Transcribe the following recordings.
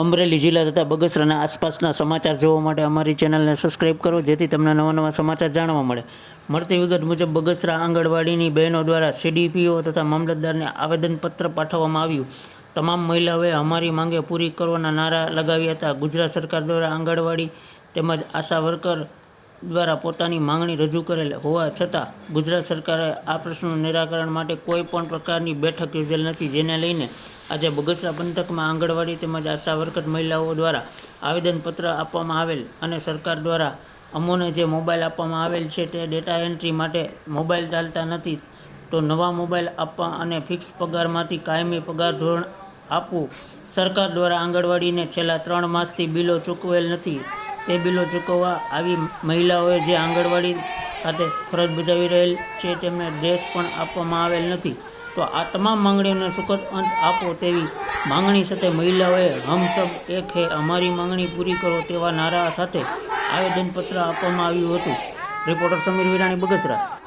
અમરેલી જિલ્લા તથા બગસરાના આસપાસના સમાચાર જોવા માટે અમારી ચેનલને સબસ્ક્રાઇબ કરો, જેથી તમને નવા નવા સમાચાર જાણવા મળે. મળતી વિગત મુજબ, બગસરા આંગણવાડીની બહેનો દ્વારા સીડીપીઓ તથા મામલતદારને આવેદનપત્ર પાઠવવામાં આવ્યું. તમામ મહિલાઓએ અમારી માંગે પૂરી કરવાના નારા લગાવ્યા હતા. ગુજરાત સરકાર દ્વારા આંગણવાડી તેમજ આશા વર્કર દ્વારા પોતાની માંગણી રજૂ કરેલ હોવા છતાં ગુજરાત સરકારે આ પ્રશ્નનું નિરાકરણ માટે કોઈ પણ પ્રકારની બેઠક યોજેલ નથી, જેને લઈને આજે બગસરા પંથકમાં આંગણવાડી તેમજ આશા વર્કર મહિલાઓ દ્વારા આવેદનપત્ર આપવામાં આવેલ અને સરકાર દ્વારા અમોને જે મોબાઈલ આપવામાં આવેલ છે તે ડેટા એન્ટ્રી માટે મોબાઈલ ચાલતા નથી, તો નવા મોબાઈલ આપવા અને ફિક્સ પગારમાંથી કાયમી પગાર ધોરણ આપવું સરકાર દ્વારા આંગણવાડીને છેલ્લા ત્રણ માસથી બિલો ચૂકવેલ નથી. તે બિલો ચૂકવવા આવી મહિલાઓએ જે આંગણવાડી ખાતે ફરજ બજાવી રહેલ છે તેમને ડ્રેસ પણ આપવામાં આવેલ નથી. તો આ તમામ માંગણીઓને સુખદ અંત આપો તેવી માંગણી સાથે મહિલાઓએ હમ સબ એક હે અમારી માંગણી પૂરી કરો તેવા નારા સાથે આવેદનપત્ર આપવામાં આવ્યું હતું. રિપોર્ટર સમીર વિરાણી, બગસરા.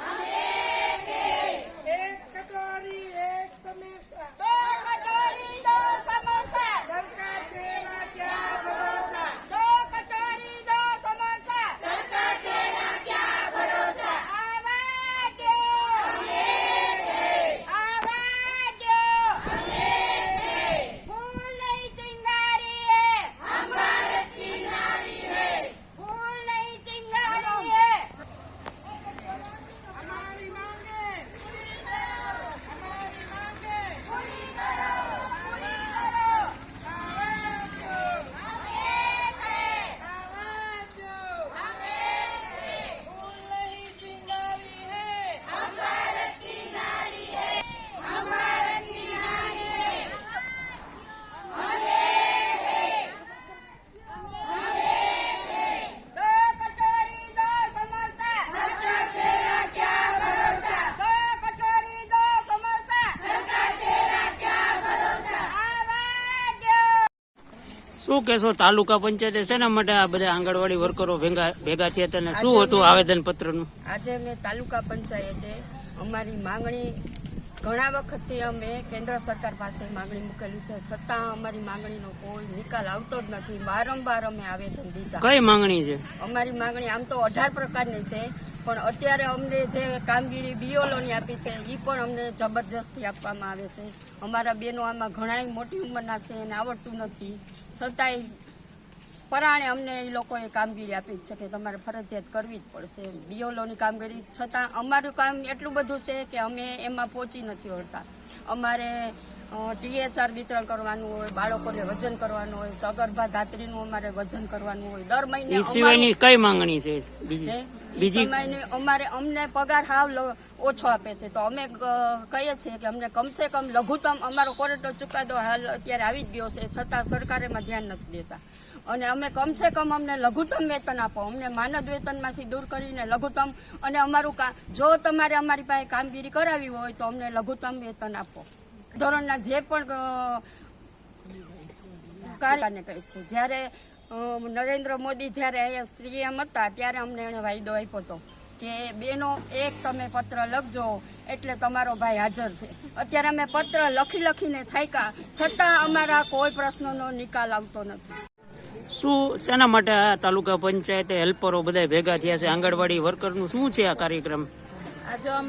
શું કેશો તાલુકા પંચાયતે શેના માટે આ બધા આંગણવાડી વર્કરો ભેગા ભેગા થયા હતા શું હતું આવેદનપત્રનું? આજે અમે તાલુકા પંચાયતે અમારી માંગણી ઘણા વખતથી અમે કેન્દ્ર સરકાર પાસે માંગણી મૂકેલી છે. છતાં અમારી માંગણીનો કોઈ નિકાલ આવતો જ નથી. વારંવાર અમે આવેદન દીધા. કઈ માંગણી છે? અમારી માંગણી આમ તો અઢાર પ્રકારની છે. પણ અત્યારે અમને જે કામગીરી બીઓલોની આપી છે એ પણ અમને જબરજસ્તી આપવામાં આવે છે. અમારા બેનો આમાં ઘણાય મોટી ઉંમરના છે એને આવડતું નથી. છતાંય પરાણે અમને એ લોકોએ કામગીરી આપી છે કે તમારે ફરજિયાત કરવી જ પડશે બીઓલોની કામગીરી. છતાં અમારું કામ એટલું બધું છે કે અમે એમાં પહોંચી નથી વળતા. અમારે ટીએચઆર વિતરણ કરવાનું હોય બાળકોને વજન કરવાનું હોય સગર્ભા ધાત્રીનું અમારે વજન કરવાનું હોય. દર મહિને સિવાયની કઈ માંગણી છે બીજી અમારે અમને પગાર હાવ ઓછો આપે છે. તો અમે કહીએ છીએ કે અમને કમસે કમ લઘુત્તમ અમારો કોર્ટનો ચુકાદો હાલ અત્યારે આવી જ ગયો છે. છતાં સરકાર એમાં ધ્યાન નથી દેતા. અને અમે કમસે કમ અમને લઘુત્તમ વેતન આપો. અમને માનદ વેતનમાંથી દૂર કરીને લઘુત્તમ અને અમારું કામ જો તમારે અમારી પાસે કામગીરી કરાવી હોય તો અમને લઘુત્તમ વેતન આપો. ધોરણના જે પણ કાર્યને કહીશું. જ્યારે નરેન્દ્ર મોદી જ્યારે અહીંયા સીએમ હતા ત્યારે અમને એણે વાયદો આપ્યો હતો કે બેનો એક તમે પત્ર લખજો એટલે તમારો ભાઈ હાજર છે. અત્યારે અમે પત્ર લખી લખીને થાક્યા છતાં અમારા કોઈ પ્રશ્નોનો નિકાલ આવતો નથી. શું શેના માટે આ તાલુકા પંચાયતે હેલ્પરો બધા ભેગા થયા છે? આંગણવાડી વર્કરનું શું છે આ કાર્યક્રમ?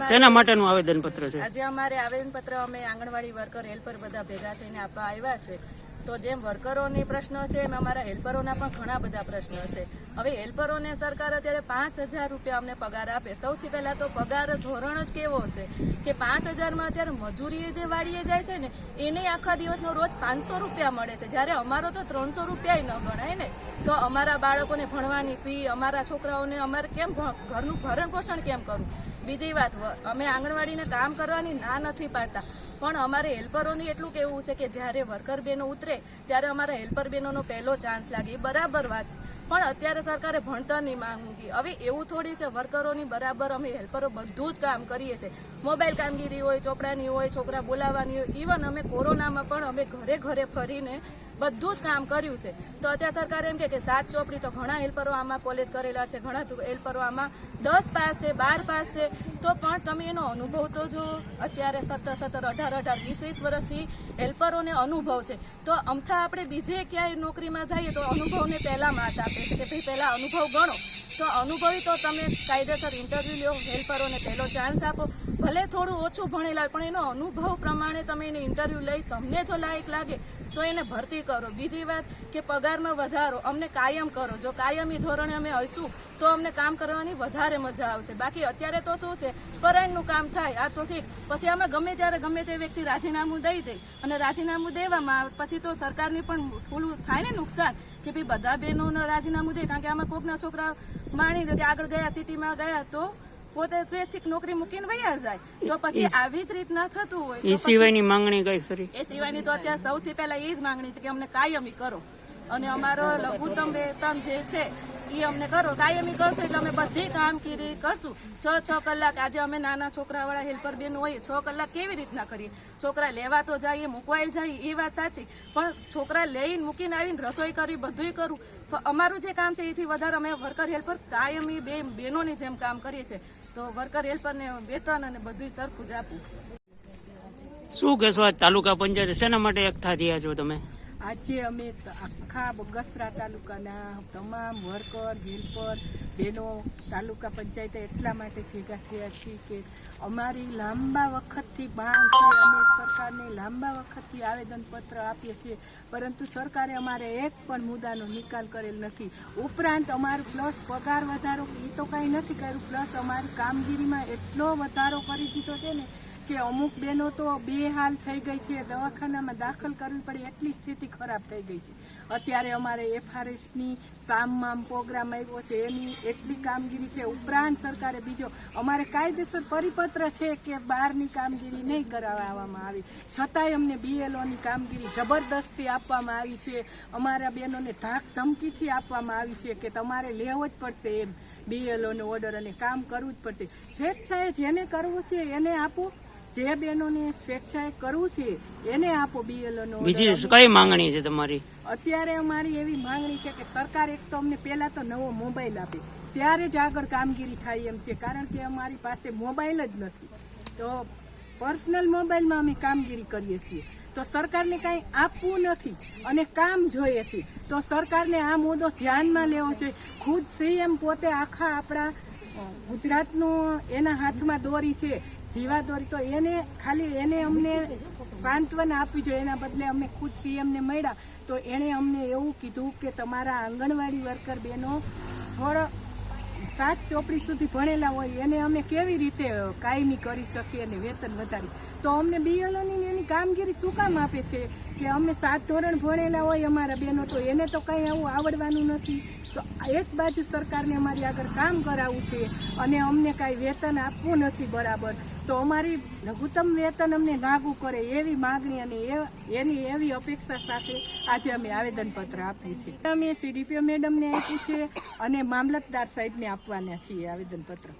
શેના માટેનું આવેદનપત્ર છે? આજે અમારે આવેદનપત્ર અમે આંગણવાડી વર્કર હેલ્પર બધા ભેગા થઈને આપવા આવ્યા છે. તો જેમ વર્કરોની પ્રશ્નો છે, એમ અમારા હેલ્પરોના પણ ઘણા બધા પ્રશ્નો છે. હવે હેલ્પરોને સરકાર અત્યારે પાંચ હજાર રૂપિયા અમને પગાર આપે. સૌથી પહેલાં તો પગાર ધોરણ જ કેવો છે કે પાંચ હજારમાં અત્યારે મજૂરીએ જે વાળીએ જાય છે ને, એને આખા દિવસનો રોજ પાંચસો રૂપિયા મળે છે. જ્યારે અમારો તો ત્રણસો રૂપિયાય ન ગણાય ને, તો અમારા બાળકોને ભણવાની ફી અમારા છોકરાઓને અમારે કેમ ઘરનું ભરણ પોષણ કેમ કરવું? બીજી વાત અમે આંગણવાડીને કામ કરવાની ના નથી પાડતા. પણ અમારે હેલ્પરોની એટલું કેવું છે કે જ્યારે વર્કર બહેનો ઉતરે, ત્યારે અમારા હેલ્પર બહેનોનો પહેલો ચાન્સ લાગે. એ બરાબર વાત છે. પણ અત્યારે સરકારે ભણતરની માંગી હવે એવું થોડી છે, વર્કરોની બરાબર અમે હેલ્પરો બધું જ કામ કરીએ છીએ. મોબાઈલ કામગીરી હોય, ચોપડાની હોય, છોકરા બોલાવવાની હોય ઇવન અમે કોરોનામાં પણ અમે ઘરે ઘરે ફરીને બધું જ કામ કર્યું છે. તો અત્યારે સરકારે એમ કે સાત ચોપડી તો ઘણા હેલ્પરો આમાં કોલેજ કરેલા છે, ઘણા હેલ્પરો આમાં દસ પાસ છે, બાર પાસ છે. તો પણ તમે એનો અનુભવ તો જો અત્યારે સત્તર સત્તર, અઢાર અઢાર વીસ વીસ વર્ષથી હેલ્પરોને અનુભવ છે. તો અમથા આપણે બીજે ક્યાંય નોકરીમાં જઈએ તો અનુભવને પહેલા માત આપે છે કે ભાઈ પહેલા અનુભવ ગણો. તો અનુભવી તો તમે કાયદેસર ઇન્ટરવ્યુ લ્યો હેલ્પરોને પહેલો ચાન્સ આપો. ભલે થોડું ઓછું ભણેલા પણ એનો અનુભવ પ્રમાણે તમે એને ઇન્ટરવ્યુ લઈ, તમને જો લાયક લાગે, તો એને ભરતી કરો. બીજી વાત કે પગારમાં વધારો, અમને કાયમ કરો. જો કાયમી ધોરણે અમે હશું તો અમને કામ કરવાની વધારે મજા આવશે. બાકી અત્યારે તો શું છે, પરાયણનું કામ થાય, આ તો ઠીક. પછી અમે ગમે ત્યારે ગમે તે વ્યક્તિ રાજીનામું દઈ દે, અને રાજીનામું દેવામાં પછી તો સરકારની પણ થોડું થાય ને નુકસાન, કે ભાઈ બધા બહેનોને રાજીનામું દે, કારણ કે આમાં કોકના છોકરા માણી લો કે આગળ ગયા સિટીમાં ગયા તો પોતે સ્વૈચ્છિક નોકરી મૂકીને વયા જાય. તો પછી આવી જ રીતના થતું હોય એ સિવાયની માંગણી કઈ ખરી? એ સિવાયની તો અત્યારે સૌથી પહેલા એ જ માંગણી છે કે અમને કાયમી કરો. અને અમારો લઘુત્તમ વેતન જે છે એ અમને કરો. કાયમી કરશો એટલે અમે બધી કામગીરી કરશું. છ છ કલાક આજે અમે નાના છોકરાવાળા હેલ્પર બેન હોઈએ છ કલાક કેવી રીતના કરીએ? છોકરા લેવા તો જઈએ, મૂકવાય જઈએ એ વાત સાચી. પણ છોકરા લઈને મૂકીને આવીને રસોઈ કરી બધુંય કરું અમારું જે કામ છે એથી વધારે અમે વર્કર હેલ્પર કાયમી બે બહેનોની જેમ કામ કરીએ છીએ. તો વર્કર હેલ્પરને વેતન અને બધું સરખું જ આપવું શું કહેશો આજ તાલુકા પંચાયત? શેના માટે એકઠા થયા છો તમે? આજે અમે આખા બગસરા તાલુકાના તમામ વર્કર, હેલ્પર, બહેનો, તાલુકા પંચાયતે એટલા માટે ભેગા થયા છીએ કે અમારી લાંબા વખતથી માંગ છે, અમે સરકારને લાંબા વખતથી આવેદનપત્ર આપીએ છીએ, પરંતુ સરકારે અમારે એક પણ મુદ્દાનો નિકાલ કરેલ નથી. ઉપરાંત અમારું પ્લસ પગાર વધારો એ તો કાંઈ નથી કર્યું, પ્લસ અમારી કામગીરીમાં એટલો વધારો કરી દીધો છે ને કે અમુક બહેનો તો બે હાલ થઈ ગઈ છે, દવાખાનામાં દાખલ કરવી પડે એટલી સ્થિતિ ખરાબ થઈ ગઈ છે. અત્યારે અમારે એફઆરએસની સામમાં પ્રોગ્રામ આવ્યો છે, એની એટલી કામગીરી છે. ઉપરાંત સરકારે બીજો, અમારે કાયદેસર પરિપત્ર છે કે બહારની કામગીરી નહીં કરાવવામાં આવી. છતાંય અમને બીએલઓની કામગીરી જબરદસ્તી આપવામાં આવી છે. અમારા બહેનોને ધાક ધમકીથી આપવામાં આવી છે કે તમારે લેવો જ પડશે એમ. બીએલઓનો ઓર્ડર અને કામ કરવું જ પડશે. સ્વેચ્છાએ જેને કરવું છે એને આપો. જે બહેનોને સ્વેચ્છાએ કરવું છે એને આપો બીએલઓનો બીજી કઈ માંગણી છે તમારી? અત્યારે અમારી એવી માંગણી છે કે સરકાર એક તો અમને પહેલા તો નવો મોબાઈલ આપે ત્યારે જ આગળ કામગીરી થાય એમ છે કારણ કે અમારી પાસે મોબાઈલ જ નથી. તો પર્સનલ મોબાઈલમાં અમે કામગીરી કરીએ છીએ. તો સરકારને કાંઈ આપવું નથી અને કામ જોઈએ છે. તો સરકારને આ મુદ્દો ધ્યાનમાં લેવો જોઈએ. ખુદ સીએમ પોતે આખા આપણા ગુજરાતનું એના હાથમાં દોરી છે. જીવા દોરી તો એને ખાલી એને અમને સાંત્વના આપવી જોઈએ. એના બદલે અમે ખુદ સીએમને મળ્યા તો એણે અમને એવું કીધું કે તમારા આંગણવાડી વર્કર બહેનો થોડો સાત ચોપડી સુધી ભણેલા હોય એને અમે કેવી રીતે કાયમી કરી શકીએ અને વેતન વધારી? તો અમને બીએલઓની એની કામગીરી શું કામ આપે છે? કે અમે સાત ધોરણ ભણેલા હોય અમારા બહેનો તો એને તો કંઈ આવું આવડવાનું નથી. તો એક બાજુ સરકારને અમારી આગળ કામ કરાવવું છે અને અમને કાંઈ વેતન આપવું નથી બરાબર. તો અમારી લઘુત્તમ વેતન અમને લાગુ કરે એવી માગણી અને એની એવી અપેક્ષા સાથે આજે અમે આવેદનપત્ર આપ્યું છે. અમે સીડીપીઓ મેડમને આપ્યું છે અને મામલતદાર સાહેબને આપવાના છીએ આવેદનપત્ર.